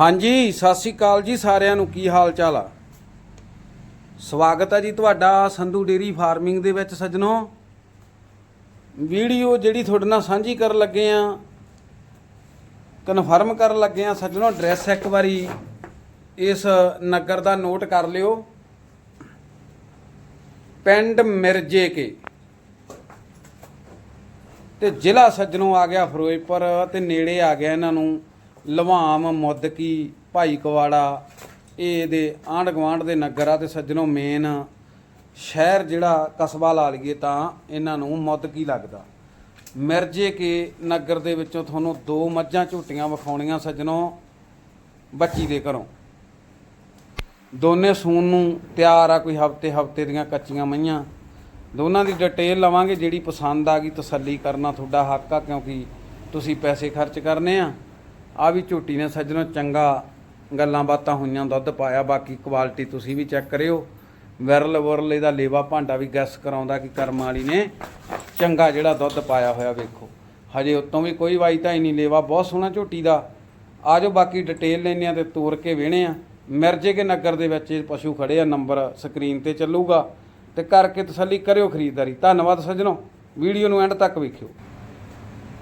ਹਾਂਜੀ, ਸਤਿ ਸ੍ਰੀ ਅਕਾਲ ਜੀ ਸਾਰਿਆਂ ਨੂੰ। ਕੀ ਹਾਲ ਚਾਲ ਆ? ਸਵਾਗਤ ਹੈ ਜੀ ਤੁਹਾਡਾ ਸੰਧੂ ਡੇਰੀ ਫਾਰਮਿੰਗ ਦੇ ਵਿੱਚ ਸੱਜਣੋ। ਵੀਡੀਓ ਜਿਹੜੀ ਤੁਹਾਡੇ ਨਾਲ ਸਾਂਝੀ ਕਰਨ ਲੱਗੇ ਆ, ਕਨਫਰਮ ਕਰਨ ਲੱਗੇ ਆ ਸੱਜਣੋ, ਐਡਰੈਸ ਇੱਕ ਵਾਰੀ ਇਸ ਨਗਰ ਦਾ ਨੋਟ ਕਰ ਲਿਓ। ਪਿੰਡ ਮਿਰਜੇ ਕੇ। ਤੇ ਜ਼ਿਲ੍ਹਾ ਸੱਜਣੋਂ ਆ ਗਿਆ ਫਿਰੋਜ਼ਪੁਰ ਤੇ ਨੇੜੇ ਆ ਗਿਆ ਇਹਨਾਂ ਨੂੰ। ਲਵਾਮ ਮੁੱਦਕੀ ਭਾਈ ਕਵਾੜਾ, ਇਹ ਦੇ ਆਂਢ ਗੁਆਂਢ ਦੇ ਨਗਰ ਆ ਤੇ ਸੱਜਣੋਂ ਮੇਨ ਸ਼ਹਿਰ ਜਿਹੜਾ ਕਸਬਾ ਲਾ ਲਈਏ ਤਾਂ ਇਹਨਾਂ ਨੂੰ ਮੁੱਦਕੀ ਲੱਗਦਾ? ਮਿਰਜੇ ਕੇ ਨਗਰ ਦੇ ਵਿੱਚੋਂ ਤੁਹਾਨੂੰ ਦੋ ਮੱਝਾਂ ਝੂਟੀਆਂ ਵਿਖਾਉਣੀਆਂ ਸੱਜਣੋਂ, ਬੱਚੀ ਦੇ ਘਰੋਂ। ਦੋਨੇ ਸੂਣ ਨੂੰ ਤਿਆਰ ਆ ਕੋਈ ਹਫ਼ਤੇ ਹਫ਼ਤੇ ਦੀਆਂ ਕੱਚੀਆਂ ਮਈਆਂ। ਦੋਨਾਂ ਦੀ ਡਿਟੇਲ ਲਵਾਂਗੇ, ਜਿਹੜੀ ਪਸੰਦ ਆ ਗਈ ਤਸੱਲੀ ਕਰਨਾ ਤੁਹਾਡਾ ਹੱਕ ਆ, ਕਿਉਂਕਿ ਤੁਸੀਂ ਪੈਸੇ ਖਰਚ ਕਰਨੇ ਆ। ਆ ਵੀ ਝੋਟੀ ਨੇ ਸੱਜਣੋ ਚੰਗਾ ਗੱਲਾਂ ਬਾਤਾਂ ਹੋਈਆਂ ਦੁੱਧ ਪਾਇਆ ਬਾਕੀ ਕੁਆਲਿਟੀ ਤੁਸੀਂ ਵੀ ਚੈੱਕ ਕਰਿਓ। ਵਿਰਲ ਵਰਲ ਇਹਦਾ ਲੇਵਾ ਭਾਂਡਾ ਵੀ ਗੈਸ ਕਰਾਉਂਦਾ ਕਿ ਕਰਮ ਵਾਲੀ ਨੇ ਚੰਗਾ ਜਿਹੜਾ ਦੁੱਧ ਪਾਇਆ ਹੋਇਆ ਵੇਖੋ। ਹਜੇ ਉਤੋਂ ਵੀ ਕੋਈ ਵਾਈ ਤਾਂ ਹੀ ਨਹੀਂ ਲੇਵਾ ਬਹੁਤ ਸੋਹਣਾ ਝੋਟੀ ਦਾ। ਆਜੋ ਬਾਕੀ ਡਿਟੇਲ ਲੈਣੇ ਆ ਤੇ ਤੋਰ ਕੇ ਵੇਣੇ ਆ ਮਿਰਜੇ ਕੇ ਨਗਰ ਦੇ ਵਿੱਚ ਇਹ ਪਸ਼ੂ ਖੜੇ ਆ ਨੰਬਰ ਸਕਰੀਨ ਤੇ ਚੱਲੂਗਾ। ਤੇ ਕਰਕੇ ਤਸੱਲੀ ਕਰਿਓ ਖਰੀਦਦਾਰੀ। ਧੰਨਵਾਦ ਸੱਜਣੋ। ਵੀਡੀਓ ਨੂੰ ਐਂਡ ਤੱਕ ਵੇਖਿਓ।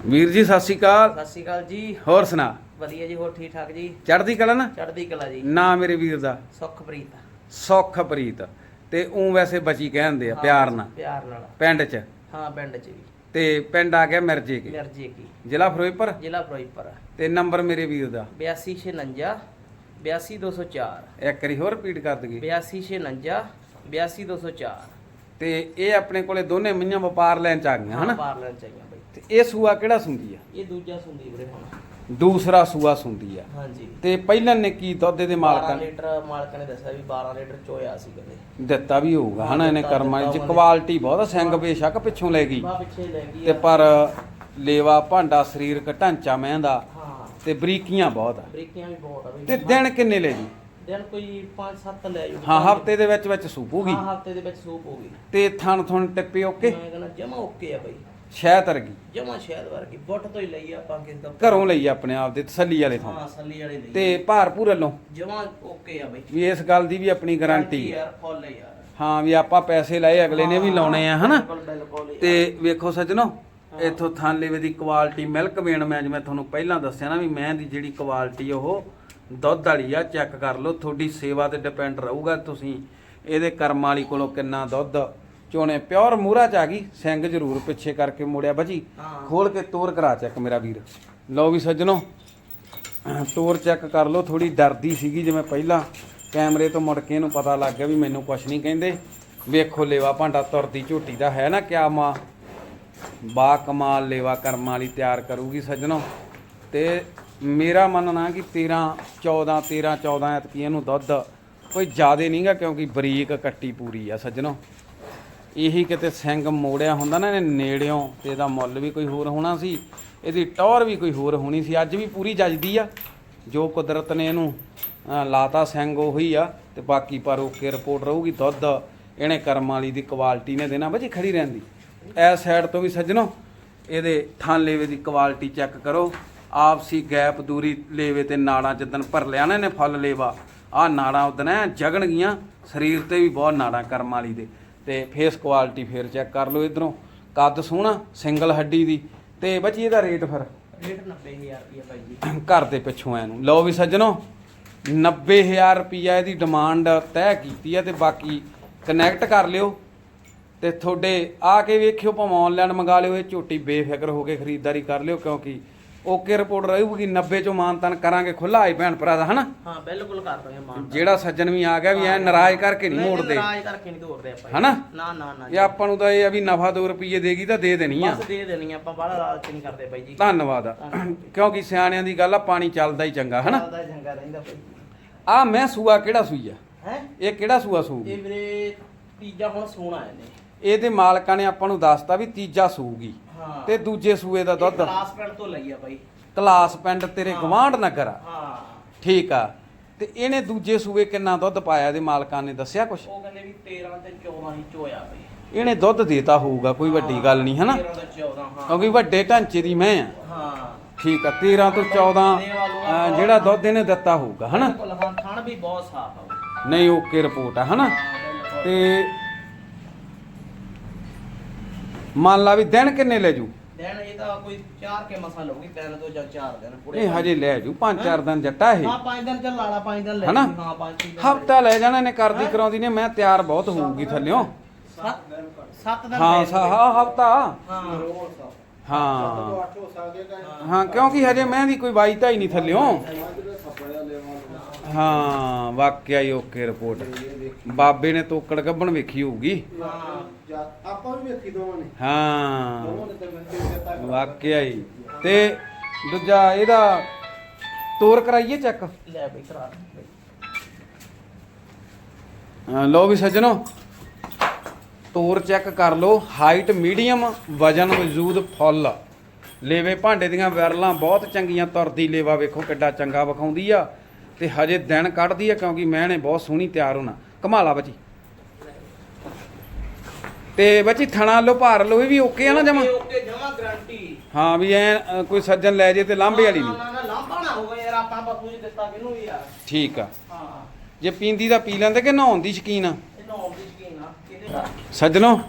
ਵੀਰ ਜੀ ਸਤਿ ਸ਼੍ਰੀ ਅਕਾਲ। ਸਤਿ ਸ਼੍ਰੀ ਅਕਾਲ ਜੀ। ਹੋਰ ਸੁਣਾ। ਵਧੀਆ ਜੀ ਹੋਰ ਠੀਕ ਠਾਕ ਜੀ? ਚੜ੍ਹਦੀ ਕਲਾ ਨਾ? ਚੜ੍ਹਦੀ ਕਲਾ ਜੀ। ਨਾ ਮੇਰੇ ਵੀਰ ਦਾ। ਸੁਖਪ੍ਰੀਤ। ਸੁੱਖ ਪ੍ਰੀਤ। ਤੇ ਉਹ ਵੈਸੇ ਬਚੀ ਕਹਿੰਦੇ ਆ ਪਿਆਰ ਨਾਲ। ਪਿਆਰ ਨਾਲ। ਪਿੰਡ 'ਚ? ਹਾਂ ਪਿੰਡ ਚ ਵੀ। ਤੇ ਪਿੰਡ ਆ ਗਿਆ ਮਿਰਜੇ ਕੇ? ਮਿਰਜੇ ਕੀ। ਜ਼ਿਲ੍ਹਾ ਫਿਰੋਜ਼ਪੁਰ? ਜ਼ਿਲ੍ਹਾ ਫਿਰੋਜ਼ਪੁਰ। ਤੇ ਨੰਬਰ ਮੇਰੇ ਵੀਰ ਦਾ? 8259 82204 ਇੱਕ ਵਾਰੀ ਹੋਰ ਰਿਪੀਟ ਕਰ ਦਈਏ। 8259 82204 ਤੇ ਇਹ ਆਪਣੇ ਕੋਲੇ ਦੋਨੇ ਮਈਆਂ ਵਪਾਰ ਲੈਣ ਚ ਆ ਗਈਆਂ ਹਨਾ? ਬਾਹਰ ਲੈਣ ਚਾਹੀਆਂ ਬਾਈ। ਤੇ ਇਹ ਸੂਆ ਕਿਹੜਾ ਸੁੰਦੀ ਆ? ਇਹ ਦੂਜਾ ਸੁੰਦੀ ਵੀਰੇ ਹੁਣ। ਦੂਸਰਾ ਸੂਆ ਸੁੰਦੀ ਆ। ਹਾਂਜੀ। ਤੇ ਪਹਿਲਾਂ ਨੇ ਕੀ ਦੁੱਧ ਦੇ 12 ਮਾਲਕਾਂ ਨੇ ਲੀਟਰ ਮਾਲਕ ਨੇ ਦੱਸਿਆ ਵੀ 12 ਲੀਟਰ ਚੋਇਆ ਸੀ ਕਹਿੰਦੇ। ਦਿੱਤਾ ਵੀ ਹੋਊਗਾ। ਹਨਾ ਇਹਨੇ ਦਿੱਤਾ- ਕਰਮਾਂ ਦਿੱਤਾ ਚ ਉਹਨੇ। ਕੁਆਲਿਟੀ ਬਹੁਤ ਆ, ਸਿੰਘ ਬੇਸ਼ੱਕ ਪਿੱਛੋਂ ਲੈ ਗਈ। ਬਾ ਪਿੱਛੇ ਲੈ ਗਈ ਤੇ ਆ। ਪਰ ਲੇਵਾ ਭਾਂਡਾ ਸਰੀਰਕ ਢਾਂਚਾ ਮਹਿੰਦਾ ਹਾਂ। ਤੇ ਬਰੀਕੀਆਂ ਬਹੁਤ ਆ। ਬ੍ਰੇਕੀਆਂ ਵੀ ਬਹੁਤ ਆ ਬਈ। ਤੇ ਦਿਨ ਕਿੰਨੇ ਲੈ ਜੀ ਦਿਨ ਕੋਈ 5-7 ਲੈ ਜੂ ਹਾਂ ਹਫ਼ਤੇ ਦੇ ਵਿੱਚ ਵਿੱਚ ਸੂਪੂਗੀ ਹਾਂ ਹਫ਼ਤੇ ਦੇ ਵਿੱਚ ਸੂਪ ਹੋ ਗਈ। ਤੇ ਥਣ ਥਣ ਟਿੱਪੇ ਓਕੇ? ਮੈਂ ਕਹਿੰਦਾ ਜਮਾ ਓਕੇ ਆ ਬਈ। ਸ਼ਹਿ ਤਰਗੀ ਜਮਾ ਸ਼ਹਿਦ ਵਰਗੀ ਬੁੱਟ ਤੋਂ ਹੀ ਲਈ ਆਪਾਂ ਕਿਸੇ ਦਾ ਘਰੋਂ ਲਈ ਆਪਣੇ ਆਪ ਦੇ ਤਸੱਲੀ ਵਾਲੇ ਥਾਂ ਹਾਂ ਸੱਲੀ ਵਾਲੇ ਲਈ ਤੇ ਭਾਰਪੂਰ ਵੱਲੋਂ। ਜਮਾ ਓਕੇ ਆ ਬਈ। ਵੀ ਇਸ ਗੱਲ ਦੀ ਵੀ ਆਪਣੀ ਗਾਰੰਟੀ ਹੈ। ਯਾਰ ਫੁੱਲ ਹੈ ਯਾਰ। ਹਾਂ ਵੀ ਆਪਾਂ ਪੈਸੇ ਲਏ ਅਗਲੇ ਨੇ ਵੀ ਲਾਉਣੇ ਆ ਹਨਾ? ਬਿਲਕੁਲ ਬਿਲਕੁਲ ਯਾਰ। ਤੇ ਵੇਖੋ ਸੱਜਣੋ ਇਥੋਂ ਥਾਨਲੇਵੇ ਦੀ ਕੁਆਲਿਟੀ ਮਿਲਕ ਵੇਣ ਮੈਂ ਜਿਵੇਂ ਤੁਹਾਨੂੰ ਪਹਿਲਾਂ ਦੱਸਿਆ ਨਾ ਵੀ ਮੈਂ ਦੀ ਜਿਹੜੀ ਕੁਆਲਿਟੀ ਉਹ ਦੁੱਧ ਵਾਲੀ ਆ ਚੈੱਕ ਕਰ ਲਓ ਤੁਹਾਡੀ ਸੇਵਾ ਤੇ ਡਿਪੈਂਡ ਰਹੂਗਾ ਤੁਸੀਂ। ਇਹਦੇ ਕਰਮ ਵਾਲੀ ਕੋਲੋਂ ਕਿੰਨਾ ਦੁੱਧ ਚੋਣੇ ਪਿਓਰ ਮੂਰਾ ਚ ਆ ਗਈ ਸਿੰਘ ਜ਼ਰੂਰ ਪਿੱਛੇ ਕਰਕੇ ਮੋੜਿਆ ਬਜੀ। ਖੋਲ ਕੇ ਤੋਰ ਕਰਾ ਚੈੱਕ ਮੇਰਾ ਵੀਰ। ਲਓ ਵੀ ਸੱਜਣੋ ਤੋਰ ਚੈੱਕ ਕਰ ਲਓ ਥੋੜੀ ਡਰਦੀ ਸੀਗੀ ਜਿਵੇਂ ਪਹਿਲਾਂ। ਕੈਮਰੇ ਤੋਂ ਮੁੜ ਕੇ ਇਹਨੂੰ ਪਤਾ ਲੱਗ ਗਿਆ ਵੀ ਮੈਨੂੰ ਕੁਝ ਨਹੀਂ ਕਹਿੰਦੇ। ਵੇਖੋ ਲੇਵਾ ਭਾਂਡਾ ਤੁਰਦੀ ਝੋਟੀ ਦਾ ਹੈ ਨਾ ਕਿਆ ਮਾਂ। ਬਾ ਕਮਾਲ ਲੇਵਾ ਕਰਮਾਂ ਵਾਲੀ ਤਿਆਰ ਕਰੂਗੀ ਸੱਜਣੋ। ਤੇ ਮੇਰਾ ਮੰਨਣਾ ਕਿ 13 14 13 14 ਐਤਕੀ ਇਹਨੂੰ ਦੁੱਧ ਕੋਈ ਜ਼ਿਆਦੇ ਨਹੀਂਗਾ ਕਿਉਂਕਿ ਬਰੀਕ ਕੱਟੀ ਪੂਰੀ ਆ ਸੱਜਣੋ। ਇਹੀ ਕਿਤੇ ਸਿੰਘ ਮੋੜਿਆ ਹੁੰਦਾ ਨਾ ਇਹਨੇ ਨੇੜਿਓਂ ਤੇ ਇਹਦਾ ਮੁੱਲ ਵੀ ਕੋਈ ਹੋਰ ਹੋਣਾ ਸੀ ਇਹਦੀ ਟੌਰ ਵੀ ਕੋਈ ਹੋਰ ਹੋਣੀ ਸੀ ਅੱਜ ਵੀ ਪੂਰੀ ਜੱਜਦੀ ਆ। ਜੋ ਕੁਦਰਤ ਨੇ ਇਹਨੂੰ ਅਹ, ਲਾਤਾ ਸਿੰਘ ਉਹੀ ਆ ਤੇ ਬਾਕੀ ਪਰ ਓਕੇ ਰਿਪੋਰਟ ਰਹੂਗੀ ਦੁੱਧ ਇਹਨੇ ਕਰਮ ਵਾਲੀ ਦੀ ਕੁਆਲਿਟੀ ਨੇ ਦੇਣਾ ਵਜੀ ਖੜੀ ਰਹਿੰਦੀ। ਇਸ ਸਾਈਡ ਤੋਂ ਵੀ ਸੱਜਣੋ ਇਹਦੇ ਥਾਂ ਲੇਵੇ ਦੀ ਕੁਆਲਿਟੀ ਚੈੱਕ ਕਰੋ। ਆਪਸੀ ਗੈਪ ਦੂਰੀ ਲੇਵੇ ਤੇ ਨਾੜਾਂ ਜਿੱਦਣ ਭਰ ਲਿਆ ਨਾ ਇਹਨੇ ਫੁੱਲ ਲੇਵਾ ਆ ਨਾੜਾਂ ਉਦਣ ਐ ਜਗਣ ਗੀਆਂ ਸਰੀਰ ਤੇ ਵੀ ਬਹੁਤ ਨਾੜਾਂ ਕਰਮ ਵਾਲੀ ਦੇ। ਤੇ ਫੇਸ ਕੁਆਲਿਟੀ ਫੇਰ ਚੈੱਕ ਕਰ ਲਓ ਇਧਰੋਂ। ਕੱਦ ਸੋਹਣਾ ਸਿੰਗਲ ਹੱਡੀ ਦੀ। ਤੇ ਬੱਚੀ ਇਹਦਾ ਰੇਟ ਫਿਰ? ਰੇਟ 90000 ਰੁਪਏ ਭਾਈ ਜੀ। ਘਰ ਦੇ ਪਿੱਛੋਂ ਐ ਨੂੰ। ਲਓ ਵੀ ਸੱਜਣੋ 90000 ਰੁਪਿਆ ਇਹਦੀ ਡਿਮਾਂਡ ਤੈਅ ਕੀਤੀ ਹੈ ਤੇ ਬਾਕੀ ਕਨੈਕਟ ਕਰ ਲਿਓ। ਤੇ ਤੁਹਾਡੇ ਆ ਕੇ ਵੇਖਿਓ ਭਾਵੇਂ ਆਨਲਾਈਨ ਮੰਗਾ ਲਿਓ ਇਹ ਝੋਟੀ ਬੇਫਿਕਰ ਹੋ ਕੇ ਖਰੀਦਦਾਰੀ ਕਰ ਲਿਓ ਕਿਉਂਕਿ ਓਕੇ ਰਿਪੋਰਟ ਰਹੂਗੀ 90 ਚੋਂ ਮਾਨਤਨ ਕਰਾਂਗੇ ਖੁੱਲਾ ਆਈ ਭੈਣ ਭਰਾ ਦਾ ਹਨਾ? ਹਾਂ ਬਿਲਕੁਲ ਕਰ ਦਾਂਗੇ ਮਾਨ ਜਿਹੜਾ ਸੱਜਣ ਵੀ ਆ ਗਿਆ ਵੀ ਐ ਨਾਰਾਜ਼ ਕਰਕੇ ਨਹੀਂ ਮੋੜਦੇ। ਰਾਜ ਕਰਕੇ ਨਹੀਂ ਤੋੜਦੇ ਆਪਾਂ ਹਨਾ? ਨਾ ਨਾ ਨਾ ਇਹ ਆਪਾਂ ਨੂੰ ਤਾਂ ਇਹ ਆ ਵੀ ਨਫਾ 2 ਰੁਪਏ ਦੇਗੀ ਤਾਂ ਦੇ ਦੇਣੀ ਆ। ਬਸ ਦੇ ਦੇਣੀ ਆਪਾਂ ਬਾਹਲਾ ਲਾਲਚ ਨਹੀਂ ਕਰਦੇ ਬਾਈ ਜੀ। ਧੰਨਵਾਦ ਆ। ਕਿਉਂਕਿ ਸਿਆਣਿਆਂ ਦੀ ਗੱਲ ਆ ਪਾਣੀ ਚੱਲਦਾ ਹੀ ਚੰਗਾ ਹਨਾ? ਚੱਲਦਾ ਚੰਗਾ ਰਹਿੰਦਾ ਬਾਈ। ਆ ਮੈਂ ਸੂਆ ਕਿਹੜਾ ਸੂਈ ਆ? ਹੈ? ਇਹ ਕਿਹੜਾ ਸੂਆ ਸੂਗੀ ਇਹ ਵੀਰੇ ਤੀਜਾ ਹੁਣ ਸੋਣਾ ਹੈ ਨੇ ਇਹਦੇ ਮਾਲਕਾਂ ਨੇ ਆਪਾਂ ਨੂੰ ਦੱਸਤਾ ਵੀ ਤੀਜਾ ਸੂਗੀ ਹਾਂ। ਤੇ ਦੂਜੇ ਸੂਏ ਦਾ ਦੁੱਧ। ਕਲਾਸ ਪਿੰਡ ਤੋਂ ਲਈ ਆ ਬਾਈ। ਕਲਾਸ ਪਿੰਡ ਤੇਰੇ। ਗਵਾਂਢ ਨਗਰ ਆ। ਹਾਂ। ਠੀਕ ਆ। ਤੇ ਇਹਨੇ ਦੂਜੇ ਸੂਏ ਕਿੰਨਾ ਦੁੱਧ ਪਾਇਆ ਇਹਦੇ ਮਾਲਕਾਂ ਨੇ ਦੱਸਿਆ ਕੁਛ? ਉਹ ਕਹਿੰਦੇ ਵੀ 13 ਤੇ 14 ਹੀ ਚੋਇਆ ਬਾਈ। ਇਹਨੇ ਦੁੱਧ ਦੇਤਾ ਹੋਊਗਾ ਕੋਈ ਵੱਡੀ ਗੱਲ ਨਹੀਂ ਹਨਾ? 13 ਤੇ 14 ਹਾਂ। ਕਿਉਂਕਿ ਵੱਡੇ ਢਾਂਚੇ ਦੀ ਮੈਂ ਆ। ਹਾਂ। ਠੀਕ ਆ 13 ਤੋਂ 14 ਅਹ, ਜਿਹੜਾ ਦੁੱਧ ਇਹਨੇ ਦਿੱਤਾ ਹੋਊਗਾ ਹਨਾ? ਬਿਲਕੁਲ ਹਾਂ ਥਣ ਵੀ ਬਹੁਤ ਸਾਫ਼ ਆ ਬਾਈ। ਨਹੀਂ ਓਕੇ ਰਿਪੋਰਟ ਆ ਹਨਾ। ਤੇ ਮੰਨ ਲਾ ਵੀ ਦਿਨ ਕਿੰਨੇ ਲੈ ਜੂ? ਦਿਨ ਇਹ ਤਾਂ ਕੋਈ ਚਾਰ ਕੇ ਮਸਾ ਲਊਗੀ ਤਿੰਨ ਤੋਂ ਜਾਂ ਚਾਰ ਦਿਨ ਪੂਰੇ ਇਹ ਹਜੇ ਲੈ ਜੂ ਪੰਜ ਚਾਰ ਦਿਨ ਜੱਟਾ ਇਹ। ਹਾਂ ਪੰਜ ਦਿਨ ਚੱਲ ਲਾਲਾ ਪੰਜ ਦਿਨ ਲੈ ਹਨਾ? ਹਾਂ ਦਿਨ ਹਫਤਾ ਲੈ ਜਾਣਾ ਨੇ ਕਰਦੀ ਕਰਾਉਂਦੀ ਨੇ ਮੈਂ ਤਿਆਰ ਬਹੁਤ ਹੋਊਗੀ ਥੱਲਿਓ। ਸੱਤ ਸੱਤ ਦਿਨ ਹਾਂ ਸਾ। ਹਾਂ ਹਫਤਾ। ਹਾਂ। ਹਾਂ। ਹਾਂ। ਕਿਉਂਕਿ ਹਜੇ ਮੈਂ ਦੀ ਕੋਈ ਵਾਈ ਤਾਂ ਹੀ ਨਹੀਂ ਥੱਲਿਓ। ਹਾਂ ਵਾਕਿਆ ਹੀ ਓਕੇ ਰਿਪੋਰਟ ਬਾਬੇ ਨੇ ਤੋਕੜ ਗੱਬਣ ਵੇਖੀ ਹੋਊਗੀ। ਹਾਂ ਆਪਾਂ ਵੀ ਵੇਖੀ ਦੋਵਾਂ ਨੇ ਹਾਂ ਦੋਵਾਂ ਨੇ ਤੇ ਬੰਦੇ ਤੱਕ ਵਾਕਿਆ ਹੀ। ਤੇ ਦੂਜਾ ਇਹਦਾ ਤੋਰ ਕਰਾਈਏ ਚੈੱਕ ਲੈ ਬਈ ਕਰਾ ਦੇ। ਅਹ ਲਓ ਵੀ ਸੱਜਣੋ ਤੋਰ ਚੈੱਕ ਕਰ ਲਓ। ਹਾਈਟ ਮੀਡੀਅਮ ਵਜਨ ਵਜੂਦ ਫੁੱਲ। ਲੇਵੇ ਭਾਂਡੇ ਦੀਆਂ ਵਿਰਲਾਂ ਬਹੁਤ ਚੰਗੀਆਂ ਤੁਰਦੀ ਲੇਵਾ ਵੇਖੋ ਕਿੱਡਾ ਚੰਗਾ ਵਿਖਾਉਂਦੀ ਆ। ਤੇ ਹਜੇ ਦਿਨ ਕੱਢਦੀ ਆ ਕਿਉਂਕਿ ਮੈਂ ਨੇ ਬਹੁਤ ਸੋਹਣੀ ਤਿਆਰ ਹੋਣਾ। ਕਮਾਲਾ ਬੱਚੀ। ਤੇ ਬੱਚੀ ਥਣਾ ਲੋ ਭਾਰ ਲੋ ਵੀ ਓਕੇ ਆ ਨਾ ਜਮਾ? ਓਕੇ, ਜਮਾ ਗਾਰੰਟੀ ਹਾਂ ਵੀ ਐ ਕੋਈ ਸੱਜਣ ਲੈ ਜੇ ਤੇ ਲਾਂਬੇ ਵਾਲੀ ਨਹੀਂ। ਨਾ ਨਾ ਲਾਂਭਾ ਨਾ ਹੋਵੇ ਯਾਰ ਆਪਾਂ ਬਾਪੂ ਜੀ ਦਿੱਤਾ ਕਿਹਨੂੰ ਵੀ ਯਾਰ। ਠੀਕ ਆ। ਹਾਂ। ਜੇ ਪੀਂਦੀ ਦਾ ਪੀ ਲੈਂਦੇ ਕਿ ਨਹਾਉਣ ਦੀ ਸ਼ਕੀਨ ਆ? ਸ਼ਕੀਨ ਕਿਹਦੇ ਦਾ ਸੱਜਣੋ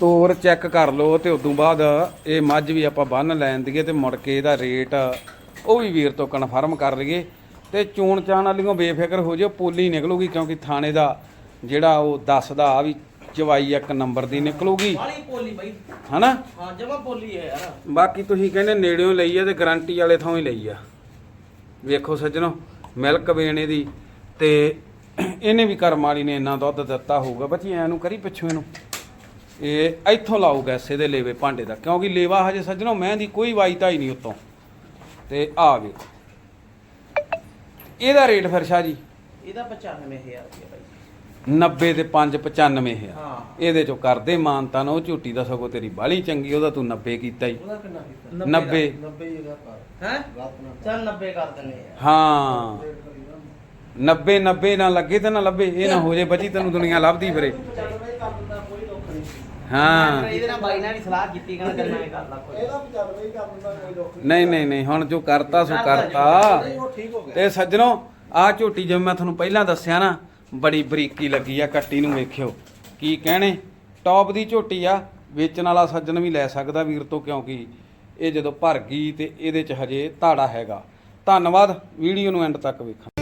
ਤੋਰ ਚੈੱਕ ਕਰ ਲਓ ਤੇ ਉਦੋਂ ਬਾਅਦ ਇਹ ਮੱਝ ਵੀ ਆਪਾਂ ਬੰਨ ਲੈਣ ਦੀਏ ਤੇ ਮੁੜ ਕੇ ਇਹਦਾ ਰੇਟ ਉਹ ਵੀ ਵੀਰ ਤੋਂ ਕਨਫਰਮ ਕਰ ਲਈਏ। ਤੇ ਚੂਣ ਚਾਣ ਵਾਲੀਆਂ ਬੇਫਿਕਰ ਹੋ ਜਿਓ ਪੋਲੀ ਨਿਕਲੂਗੀ ਕਿਉਂਕਿ ਥਾਣੇ ਦਾ ਜਿਹੜਾ ਉਹ ਦੱਸਦਾ ਆ ਵੀ ਚਵਾਈ ਇੱਕ ਨੰਬਰ ਦੀ ਨਿਕਲੂਗੀ। ਵਾਲੀ ਪੋਲੀ ਬਈ। ਹਨਾ? ਹਾਂ ਜਮਾ ਪੋਲੀ ਹੈ ਯਾਰ। ਬਾਕੀ ਤੁਸੀਂ ਕਹਿੰਦੇ ਨੇੜਿਓਂ ਲਈ ਆ ਤੇ ਗਾਰੰਟੀ ਵਾਲੇ ਥਾਂ ਹੀ ਲਈ ਆ। ਵੇਖੋ ਸੱਜਣੋ ਮਿਲਕ ਵੇਣੇ ਦੀ ਤੇ ਇਹਨੇ ਵੀ ਕਰਮ ਵਾਲੀ ਨੇ ਇੰਨਾ ਦੁੱਧ ਦਿੱਤਾ ਹੋਊਗਾ। ਬੱਚੀ ਐ ਨੂੰ ਕਰੀ ਪਿੱਛੋਂ ਇਹਨੂੰ। ਇਹ ਇੱਥੋਂ ਲਾਊਗਾ ਦੇ ਲੇਵੇ ਭਾਂਡੇ ਦਾ ਕਿਉਂਕਿ ਲੇਵਾ ਹਜੇ ਸੱਜਣੋ ਮੈਂ ਦੀ ਕੋਈ ਵਾਈਤਾ ਹੀ ਨਹੀਂ ਉਤੋਂ। ਤੇ ਆ ਵੇਖੋ। ਇਹਦਾ ਰੇਟ ਫਿਰ ਸ਼ਾਹ ਜੀ? ਇਹਦਾ 95000 ਰੁਪਏ ਬਾਈ। 90 ਤੇ 5 95 ਹੈ ਹਾਂ। ਇਹਦੇ ਚੋਂ ਕਰਦੇ ਮਾਨਤਾ ਨਾ ਉਹ ਝੂਟੀ ਦਾ ਸਗੋਂ ਤੇਰੀ ਬਾਲੀ ਚੰਗੀ ਉਹਦਾ ਤੂੰ 90 ਕੀਤਾ ਹੀ ਉਹਦਾ ਕਿੰਨਾ ਕੀਤਾ? 90 90 ਜਗ੍ਹਾ ਪਰ ਹੈ ਨਾਲ ਚੱਲ 90 ਕਰ ਦਿੰਨੇ ਯਾਰ ਹਾਂ। 90 90 ਨਾ ਲੱਗੇ ਤੇ ਨਾ ਲੱਭੇ ਇਹ ਨਾ ਹੋ ਜੇ ਬਚੀ ਤੈਨੂੰ ਦੁਨੀਆ ਲੱਭਦੀ ਫਿਰੇ ਚੱਲ ਬਈ ਕਰ ਦਿੰਦਾ ਕੋਈ ਦੁੱਖ ਨਹੀਂ ਹਾਂ। ਇਹਦੇ ਨਾਲ ਬਾਈ ਨਾਲ ਹੀ ਸਲਾਹ ਕੀਤੀ ਕਹਿੰਦਾ ਚੱਲ ਮੈਂ ਕਰ ਲਾ ਕੋਈ। ਇਹਦਾ ਵੀ ਚੱਲ ਬਈ ਕਰ ਦਿੰਦਾ ਕੋਈ ਦੁੱਖ ਨਹੀਂ। ਨਹੀਂ ਨਹੀਂ ਹੁਣ ਜੋ ਕਰਤਾ ਸੋ ਕਰਤਾ ਨਹੀਂ ਉਹ ਠੀਕ ਹੋ ਗਿਆ। ਤੇ ਸੱਜਣੋ ਆ ਝੋਟੀ ਜਿਵੇਂ ਮੈਂ ਤੁਹਾਨੂੰ ਪਹਿਲਾਂ ਦੱਸਿਆ ਨਾ ਬੜੀ ਬਰੀਕੀ ਲੱਗੀ ਆ ਕੱਟੀ ਨੂੰ ਵੇਖਿਓ। ਕੀ ਕਹਿਣੇ? ਟੌਪ ਦੀ ਝੋਟੀ ਆ ਵੇਚਣ ਵਾਲਾ ਸੱਜਣ ਵੀ ਲੈ ਸਕਦਾ ਵੀਰ ਤੋਂ ਕਿਉਂਕਿ ਇਹ ਜਦੋਂ ਭਰ ਗਈ ਤੇ ਇਹਦੇ ਚ ਹਜੇ ਧਾੜਾ ਹੈਗਾ। ਧੰਨਵਾਦ ਵੀਡੀਓ ਨੂੰ ਐਂਡ ਤੱਕ ਵੇਖਣ